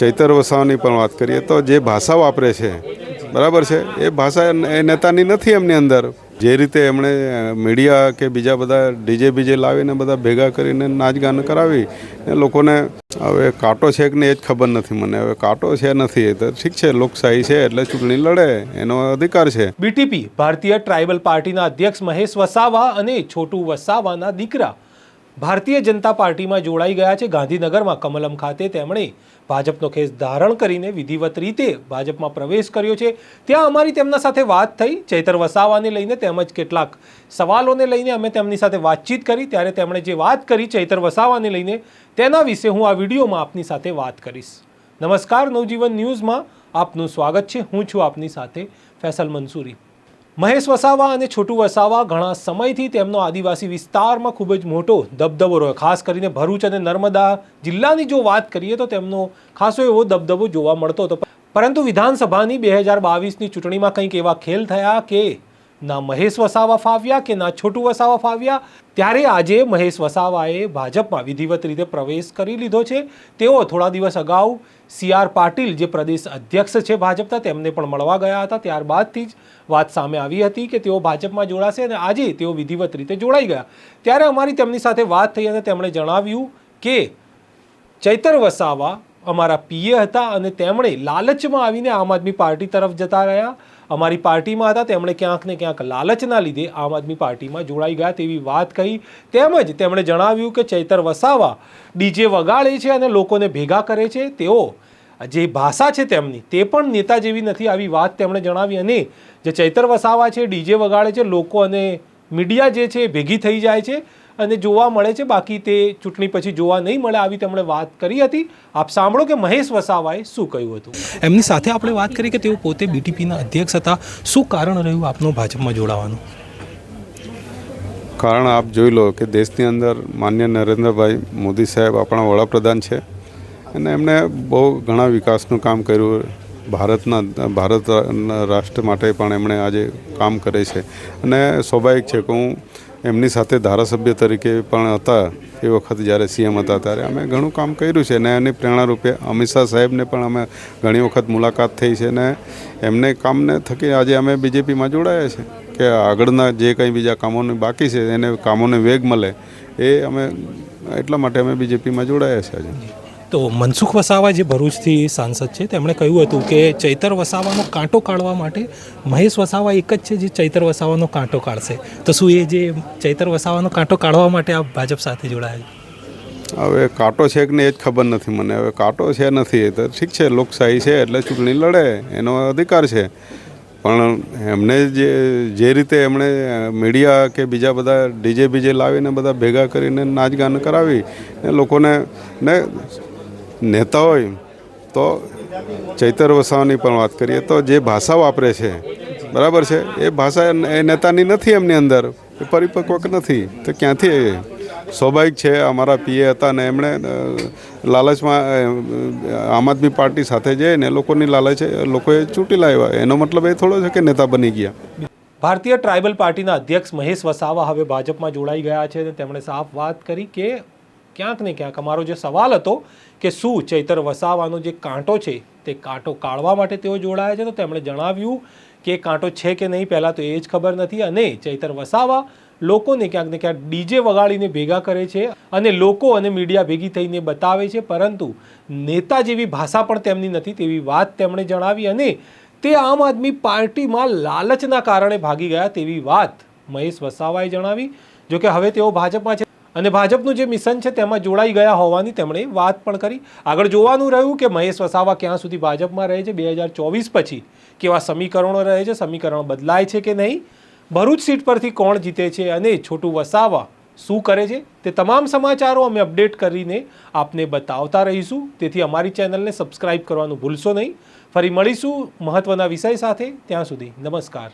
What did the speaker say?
ચૈતર વસાવાની પણ વાત કરીએ તો જે ભાષા વાપરે છે, બરાબર છે? એ ભાષા એ નેતાની નથી એમની અંદર. જે રીતે એમણે મીડિયા કે બીજા બધા ડીજે બીજે લાવીને બધા ભેગા કરીને નાચગાન કરાવી ને લોકોને હવે કાંટો છે કે નહીં એ જ ખબર નથી મને. હવે કાંટો છે નથી એ તો ઠીક છે, લોકશાહી છે એટલે ચૂંટણી લડે, એનો અધિકાર છે. બીટીપી, ભારતીય ટ્રાઇબલ પાર્ટીના અધ્યક્ષ મહેશ વસાવા અને છોટુ વસાવાના દીકરા ભારતીય જનતા પાર્ટીમાં જોડાઈ ગયા છે. ગાંધીનગરમાં કમલમ ખાતે તેમણે ભાજપનો ખેસ ધારણ કરીને વિધિવત રીતે ભાજપમાં પ્રવેશ કર્યો છે. ત્યાં અમારી તેમના સાથે વાત થઈ. ચૈતર વસાવાને લઈને તેમજ કેટલાક સવાલોને લઈને અમે તેમની સાથે વાતચીત કરી. ત્યારે તેમણે જે વાત કરી ચૈતર વસાવાને લઈને, તેના વિશે હું આ વિડીયોમાં આપની સાથે વાત કરીશ. નમસ્કાર, નવજીવન ન્યૂઝમાં આપનું સ્વાગત છે. હું છું આપની સાથે ફેસલ મંસૂરી. મહેશ વસાવા અને છોટુ વસાવા ઘણા સમયથી તેમનો આદિવાસી વિસ્તારમાં ખૂબ જ મોટો દબદબો રહ્યો. ખાસ કરીને ભરૂચ અને નર્મદા જિલ્લાની જો વાત કરીએ તો તેમનો ખાસો એવો દબદબો જોવા મળતો હતો. પરંતુ વિધાનસભાની બે હજાર બાવીસની ચૂંટણીમાં કંઈક એવા ખેલ થયા કે ના મહેશ વસાવા ફાવ્યા કે ના છોટુ વસાવા ફાવ્યા? ત્યારે આજે મહેશ વસાવાએ ભાજપમાં વિધિવત રીતે પ્રવેશ કરી લીધો છે. તેઓ થોડા દિવસ અગાઉ સી આર પાટીલ, જે પ્રદેશ અધ્યક્ષ છે ભાજપના, તેમને પણ મળવા ગયા હતા. ત્યારબાદથી જ વાત સામે આવી હતી કે તેઓ ભાજપમાં જોડાશે અને આજે તેઓ વિધિવત રીતે જોડાઈ ગયા. ત્યારે અમારી તેમની સાથે વાત થઈ અને તેમણે જણાવ્યું કે ચૈતર વસાવા અમારા પીએ હતા અને તેમણે લાલચમાં આવીને આમ આદમી પાર્ટી તરફ જતા રહ્યા. અમારી પાર્ટીમાં હતા, તેમણે ક્યાંક ને ક્યાંક લાલચના લીધે આમ આદમી પાર્ટીમાં જોડાઈ ગયા તેવી વાત કહી. તેમજ તેમણે જણાવ્યું કે ચૈતર વસાવા ડીજે વગાડે છે અને લોકોને ભેગા કરે છે. તેઓ જે ભાષા છે તેમની, તે પણ નેતા જેવી નથી આવી વાત તેમણે જણાવી અને જે ચૈતર વસાવા છે, ડીજે વગાડે છે, લોકો અને મીડિયા જે છે ભેગી થઈ જાય છે. અને જોવા મળે છે. બાકી તે ચૂંટણી પછી જોવા નહીં મળે આવી તેમણે વાત કરી હતી. આપ સાંભળો કે મહેશ વસાવાએ શું કહ્યું હતું? એમની સાથે આપણે વાત કરી કે તેઓ પોતે બીટીપીના અધ્યક્ષ હતા. શું કારણ રહ્યું આપનું ભાજપમાં જોડાવાનું? કારણ આપ જોઈ લો કે દેશની અંદર માન્ય નરેન્દ્રભાઈ મોદી સાહેબ આપણા વડાપ્રધાન છે અને એમણે બહુ ઘણા વિકાસનું કામ કર્યું. ભારતના ભારત રાષ્ટ્ર માટે પણ એમણે આજે કામ કરે છે. અને સ્વાભાવિક છે કે હું એમની સાથે ધારાસભ્ય તરીકે પણ હતા એ વખત જ્યારે સીએમ હતા ત્યારે અમે ઘણું કામ કર્યું છે અને એની પ્રેરણારૂપે અમિત શાહ સાહેબને પણ અમે ઘણી વખત મુલાકાત થઈ છે અને એમને કામને થકી આજે અમે બીજેપીમાં જોડાયા છે કે આગળના જે કંઈ બીજા કામોને બાકી છે, એને કામોને વેગ મળે એ અમે એટલા માટે અમે બીજેપીમાં જોડાયા છે આજે. તો મનસુખ વસાવા જે ભરૂચથી સાંસદ છે, તેમણે કહ્યું હતું કે ચૈતર વસાવાનો કાંટો કાઢવા માટે મહેશ વસાવા એક જ છે જે ચૈતર વસાવાનો કાંટો કાઢશે. તો શું એ જે ચૈતર વસાવાનો કાંટો કાઢવા માટે આ ભાજપ સાથે જોડાયા? હવે કાંટો છે કે નહીં એ જ ખબર નથી મને. હવે કાંટો છે નથી તો ઠીક છે, લોકશાહી છે એટલે ચૂંટણી લડે, એનો અધિકાર છે. પણ એમને જે જે રીતે એમણે મીડિયા કે બીજા બધા ડીજે બીજે લાવીને બધા ભેગા કરીને નાચગાન કરાવી ને લોકોને ને નેતા હોય, તો ચૈતર વસાવાની પણ વાત કરીએ તો જે ભાષા વાપરે છે, બરાબર છે? એ ભાષા એ નેતાની નથી એમની અંદર, એ પરિપક્વ નથી? તો ક્યાંથી સ્વાભાવિક છે, અમારા પીએ હતા ને એમણે લાલચમાં આમ આદમી પાર્ટી સાથે જઈને લોકોની લાલચ લોકોએ ચૂંટી લાવ્યા. એનો મતલબ એ થોડો છે કે નેતા બની ગયા. ભારતીય ટ્રાઇબલ પાર્ટીના અધ્યક્ષ મહેશ વસાવા હવે ભાજપમાં જોડાઈ ગયા છે તેમણે સાફ વાત કરી કે ક્યાંક ને ક્યાંક અમારો જે સવાલ હતો કે શું ચૈતર વસાવાનો જે કાંટો છે, તે કાંટો કાઢવા માટે તેઓ જોડાયા છે, તો તેમણે જણાવ્યું કે કાંટો છે કે નહીં પહેલાં તો એ જ ખબર નથી. અને ચૈતર વસાવા લોકોને ક્યાંક ને ક્યાંક ડીજે વગાડીને ભેગા કરે છે અને લોકો અને મીડિયા ભેગી થઈને બતાવે છે, પરંતુ નેતા જેવી ભાષા પણ તેમની નથી તેવી વાત તેમણે જણાવી અને તે આમ આદમી પાર્ટીમાં લાલચના કારણે ભાગી ગયા તેવી વાત મહેશ વસાવાએ જણાવી. જોકે હવે તેઓ ભાજપમાં છે. અને ભાજપનું જે મિશન છે તેમાં જોડાઈ ગયા હોવાની તેમણે વાત પણ કરી. આગળ જોવાનું રહ્યું કે મહેશ વસાવા ક્યાં સુધી ભાજપમાં રહે છે. બે હજાર ચોવીસ પછી કેવા સમીકરણો રહે છે, સમીકરણો બદલાય છે કે નહીં? ભરૂચ સીટ પરથી કોણ જીતે છે અને છોટું વસાવા શું કરે છે? તે તમામ સમાચારો અમે અપડેટ કરીને આપને બતાવતા રહીશું. તેથી અમારી ચેનલને સબસ્ક્રાઇબ કરવાનું ભૂલશો નહીં. ફરી મળીશું મહત્ત્વના વિષય સાથે. ત્યાં સુધી નમસ્કાર.